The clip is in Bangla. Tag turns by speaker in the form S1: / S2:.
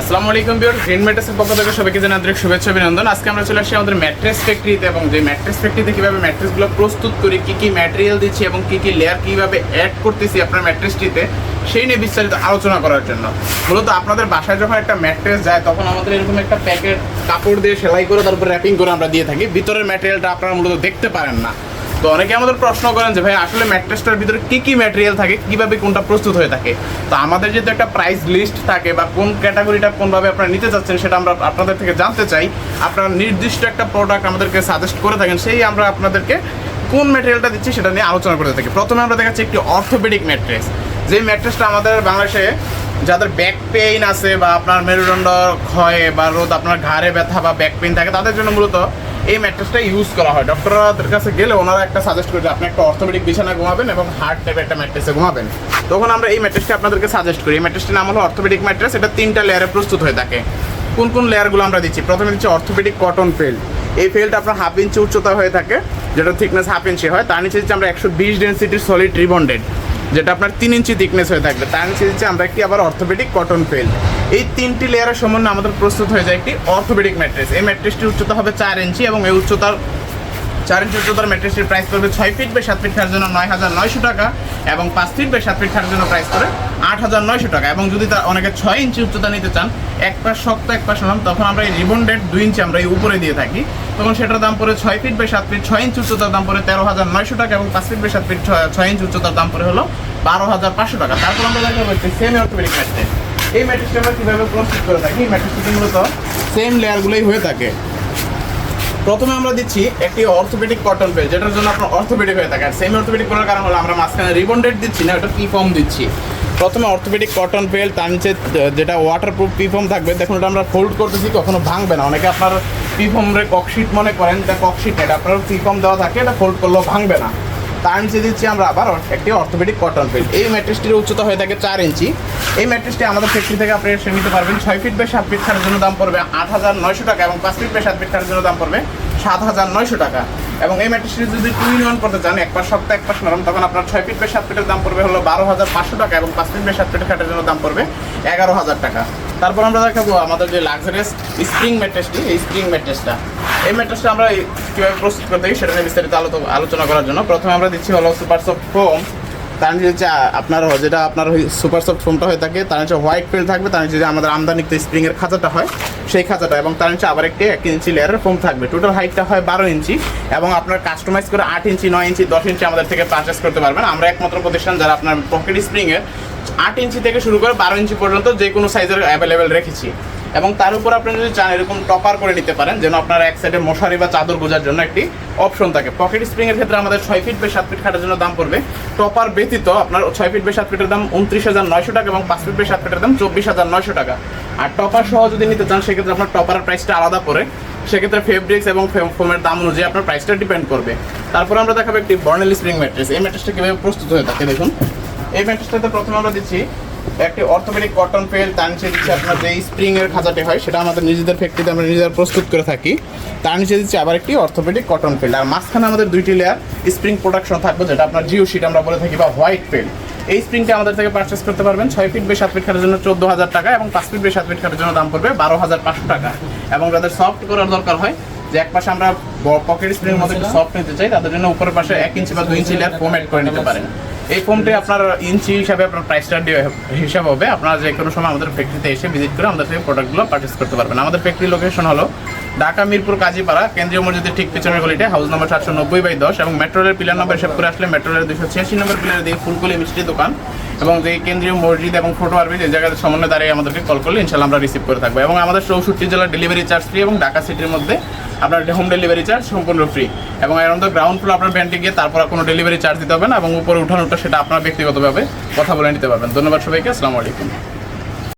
S1: আসসালামু আলাইকুম বিয়ার গ্রিন ম্যাট্রেসের পক্ষ থেকে সবাইকে জানাই আন্তরিক শুভেচ্ছা, অভিনন্দন। আজকে আমরা চলে আসছি আমাদের ম্যাট্রেস ফ্যাক্টরিতে এবং যে ম্যাট্রেস ফ্যাক্টরিতে কীভাবে ম্যাট্রেসগুলো প্রস্তুত করি, কী কী ম্যাটেরিয়াল দিচ্ছি এবং কী কী লেয়ার কীভাবে অ্যাড করতেছি আপনার ম্যাট্রেসটিতে, সেই নিয়ে বিস্তারিত আলোচনা করার জন্য। মূলত আপনাদের বাসায় যখন একটা ম্যাট্রেস যায়, তখন আমাদের এরকম একটা প্যাকেট কাপড় দিয়ে সেলাই করে তারপর র্যাপিং করে আমরা দিয়ে থাকি। ভিতরের ম্যাটেরিয়ালটা আপনারা মূলত দেখতে পারেন না। তো অনেকে আমাদের প্রশ্ন করেন যে, ভাই, আসলে ম্যাট্রেসটার ভিতরে কি কি ম্যাটেরিয়াল থাকে? কীভাবে কোনটা প্রস্তুত হয়ে থাকে? তো আমাদের যেহেতু একটা প্রাইস লিস্ট থাকে বা কোন ক্যাটাগরিটা কোনভাবে আপনারা নিতে চাচ্ছেন সেটা আমরা আপনাদের থেকে জানতে চাই। আপনারা নির্দিষ্ট একটা প্রোডাক্ট আমাদেরকে সাজেস্ট করে থাকেন, সেই আমরা আপনাদেরকে কোন ম্যাটেরিয়ালটা দিচ্ছি সেটা নিয়ে আলোচনা করতে থাকি। প্রথমে আমরা দেখাচ্ছি একটি অর্থোপেডিক ম্যাট্রেস যে ম্যাট্রেসটা আমাদের বাংলাদেশে যাদের ব্যাক পেইন আছে বা আপনার মেরুদণ্ড ক্ষয়ে বা রোদ, আপনার ঘাড়ে ব্যথা বা ব্যাক পেইন থাকে, তাদের জন্য মূলত এই ম্যাট্রেসটা ইউজ করা হয়। ডক্টরদের কাছে গেলে ওনারা একটা সাজেস্ট করে আপনি একটা অর্থোপেডিক বিছানা ঘুমাবেন এবং হার্ড টাইপের একটা ম্যাট্রেসে ঘুমাবেন। তখন আমরা এই ম্যাট্রেসটা আপনাদেরকে সাজেস্ট করি। এই ম্যাট্রেসটির নাম হলো অর্থোপেডিক ম্যাট্রেস এটা তিনটা লেয়ারে প্রস্তুত হয়ে থাকে। কোন কোন লেয়ারগুলো আমরা দিচ্ছি? প্রথমে দিচ্ছি অর্থোপেডিক কটন ফেল এই ফেলটা আপনার হাফ ইঞ্চি উচ্চতা হয়ে থাকে যেটা থিকনেস হাফ ইঞ্চি হয়। তার নিচে দিচ্ছি আমরা একশো বিশ ডেন্সিটির সলিড রিবন্ডেড যেটা আপনার তিন ইঞ্চি থিকনেস হয়ে থাকবে। তার নিচে দিচ্ছি আমরা একটি আবার অর্থোপেডিক কটন ফেল এই তিনটি লেয়ারের সমন্বয়ে আমাদের প্রস্তুত হয়ে যায় একটি অর্থোপেডিক ম্যাট্রেস এই ম্যাট্রেসটির উচ্চতা হবে চার ইঞ্চি এবং এই উচ্চতার চার ইঞ্চি উচ্চতার ম্যাট্রেসটির প্রাইস পড়বে ছয় ফিট বা সাত ফিট থাকার জন্য নয় হাজার নয়শো টাকা এবং পাঁচ ফিট বা সাত ফিট থাকার জন্য প্রাইস পড়ে আট হাজার নয়শো টাকা, এবং যদি তার অনেকে ছয় ইঞ্চি উচ্চতা নিতে চান, এক পাশ শক্ত, এক পাশ নরম, তখন আমরা এই রিবন্ডেড দুই ইঞ্চি আমরা এই উপরে দিয়ে থাকি। তখন সেটার দাম পড়ে ছয় ফিট বা সাত ফিট, ছয় ইঞ্চি উচ্চতার দাম পড়ে তেরো হাজার নয়শো টাকা, এবং পাঁচ ফিট বা সাত ফিট, ছয়- ইঞ্চি উচ্চতার দাম পড়ে হলো বারো হাজার পাঁচশো টাকা। তারপর আমরা দেখা হচ্ছে সেমি অর্থোপেডিক ম্যাট্রেস এই ম্যাট্রেসটা আমরা কীভাবে প্রস্তুত করে থাকি? এই ম্যাট্রেসটি মূলত সেম লেয়ারগুলোই হয়ে থাকে। প্রথমে আমরা দিচ্ছি একটি অর্থোপেডিক কটন পেল যেটার জন্য আপনার অর্থোপেডিক হয়ে থাকে। আর সেমি অর্থোপেডিক করার কারণ হলো আমরা মাঝখানে রিবন্ডেড দিচ্ছি না, ওটা পি ফর্ম দিচ্ছি। প্রথমে অর্থোপেডিক কটন পেল তার নিচে যেটা ওয়াটারপ্রুফ পি ফর্ম থাকবে, দেখুন ওটা আমরা ফোল্ড করতেছি, কখনো ভাঙবে না। অনেকে আপনার পি ফর্মরে ককশিট মনে করেন, এটা ককশিট এটা আপনার পি ফর্ম দেওয়া থাকে, এটা ফোল্ড করলেও ভাঙবে না। তার নিচে দিচ্ছি আমরা আবার একটি অর্থোপেডিক কটন পেল এই ম্যাট্রেসটির উচ্চতা হয়ে থাকে চার ইঞ্চি। এই ম্যাট্রেসটি আমাদের ফ্যাক্টরি থেকে আপনি এসে নিতে পারবেন। ছয় ফিট বাই সাত ফিট খাটের জন্য দাম পড়বে আট হাজার নয়শো টাকা এবং পাঁচ ফিট বাই সাত ফিট খাটের জন্য দাম পড়বে সাত হাজার নয়শো টাকা। এবং এই ম্যাট্রেসটি যদি টু ইন ওয়ান করতে চান, এক পাশ শক্ত, এক পাশ নরম, তখন আপনার ছয় ফিট বাই সাত ফিটের দাম পড়বে হলো বারো হাজার পাঁচশো টাকা এবং পাঁচ ফিট বাই সাত ফিটের খাটের জন্য দাম পড়বে এগারো হাজার টাকা। তারপর আমরা দেখাবো আমাদের যে লাক্সারিয়াস স্প্রিং ম্যাট্রেসটি এই স্প্রিং ম্যাট্রেসটা এই ম্যাট্রেসটা আমরা কীভাবে প্রস্তুত করতে সেটা নিয়ে বিস্তারিত আলো- আলোচনা করার জন্য। প্রথমে আমরা দিচ্ছি হলো সুপার সফট ফোম তার নিচে হচ্ছে আপনার যেটা আপনার সুপার সফট ফোমটা হয়ে থাকে, তার নিচে হোয়াইট ফিল থাকবে, তার নিচে যে আমাদের আমদানিত স্প্রিংয়ের খাঁচাটা হয়, সেই খাঁচাটা, এবং তার নিচে আবার একটি এক ইঞ্চি লেয়ারের ফোম থাকবে। টোটাল হাইটটা হয় বারো ইঞ্চি এবং আপনার কাস্টমাইজ করে আট ইঞ্চি নয় ইঞ্চি দশ ইঞ্চি আমাদের থেকে পারচেস করতে পারবেন। আমরা একমাত্র প্রতিষ্ঠান যারা আপনার পকেট স্প্রিংয়ের আট ইঞ্চি থেকে শুরু করে বারো ইঞ্চি পর্যন্ত যে কোনো সাইজের অ্যাভেলেবেল রেখেছি। এবং তার উপর আপনি যদি চান এরকম টপার করে নিতে পারেন, যেন আপনার এক সাইডে মশারি বা চাদর গোজার জন্য একটি অপশন থাকে। পকেট স্প্রিং এর ক্ষেত্রে আমাদের ছয় ফিট বা সাত ফিট খাটের জন্য দাম পড়বে। টপার ব্যতীত আপনার ছয় ফিট বা সাত ফিটের দাম উনত্রিশ হাজার নয়শো টাকা এবং পাঁচ ফিট বা সাত ফিটের দাম চব্বিশ হাজার নয়শো টাকা। আর টপার সহ যদি নিতে চান, সেক্ষেত্রে আপনার টপারের প্রাইসটা আলাদা পড়ে। সেক্ষেত্রে ফেব্রিক্স এবং ফোমের দাম অনুযায়ী আপনার প্রাইসটা ডিপেন্ড করবে। তারপর আমরা দেখাবো একটি বর্নেল স্প্রিং ম্যাট্রেস এই ম্যাট্রেসটা কীভাবে প্রস্তুত হয়ে থাকে, দেখুন। এই ম্যাট্রেসটাতে প্রথমে আমরা দিচ্ছি একটি অর্থোপেডিক কটন পেল তার নিচে দিচ্ছি আপনার যে স্প্রিং এর খাঁচাটি হয়, সেটা আমাদের নিজেদের ফ্যাক্টরিতে আমরা নিজেরা প্রস্তুত করে থাকি। তার নিচে দিচ্ছি আবার একটি অর্থোপেডিক কটন পেল আর মাঝখানে আমাদের দুইটি লেয়ার স্প্রিং প্রোডাকশন থাকবে, যেটা আপনার জিও শিট আমরা বলে থাকি, বা হোয়াইট পেল এই স্প্রিংটা আমাদের থেকে পারচেস করতে পারবেন। ছয় ফিট বে সাত ফিট খাটের জন্য চোদ্দ হাজার টাকা এবং পাঁচ ফিট বে সাত ফিট খাটের জন্য দাম পড়বে বারো হাজার পাঁচশো টাকা। এবং যাদের সফট করার দরকার হয়, যে এক পাশে আমরা পকেট স্প্রিং মধ্যে সফট নিতে চাই, তাদের জন্য উপরের পাশে এক ইঞ্চি বা দুই ইঞ্চি লেয়ার ফোম অ্যাড করে নিতে পারেন। এই ফোমটি আপনার ইঞ্চি হিসাবে আপনার প্রাইসটা হিসাব হবে। আপনারা যে কোনো সময় আমাদের ফ্যাক্টরিতে এসে ভিজিট করে আমাদের থেকে প্রোডাক্টগুলো পারচেস করতে পারবেন। আমাদের ফ্যাক্টরি লোকেশন হলো ঢাকা, মিরপুর, কাজীপাড়া, কেন্দ্রীয় মসজিদের ঠিক পিছনের গলিতে হাউস নম্বর সাতশো নব্বই বাই দশ এবং মেট্রো রেলের পিলার নম্বর হিসাব করে আসলে মেট্রো রেলের দুশো ছিয়াশি নম্বর পিলার দিয়ে ফুলকলি মিষ্টি দোকান এবং যে কেন্দ্রীয় মসজিদ এবং ফটো আরবি যে জায়গাতে সমন্বয় দাঁড়িয়ে আমাদেরকে কল করলে ইনশাল্লাহ আমরা রিসিভ করে থাকব। এবং আমাদের চৌষট্টি জেলার ডেলিভারি চার্জ ফ্রি এবং ঢাকা সিটির মধ্যে আপনার হোম ডেলিভারি চার্জ সম্পূর্ণ ফ্রি এবং এর মধ্যে গ্রাউন্ড ফ্লোর আপনার ব্যান্ডে গিয়ে তারপর কোনো ডেলিভারি চার্জ দিতে হবে না এবং উপরে উঠানোটা সেটা আপনার ব্যক্তিগতভাবে কথা বলে নিতে পারবেন। ধন্যবাদ সবাইকে, আসসালামু আলাইকুম।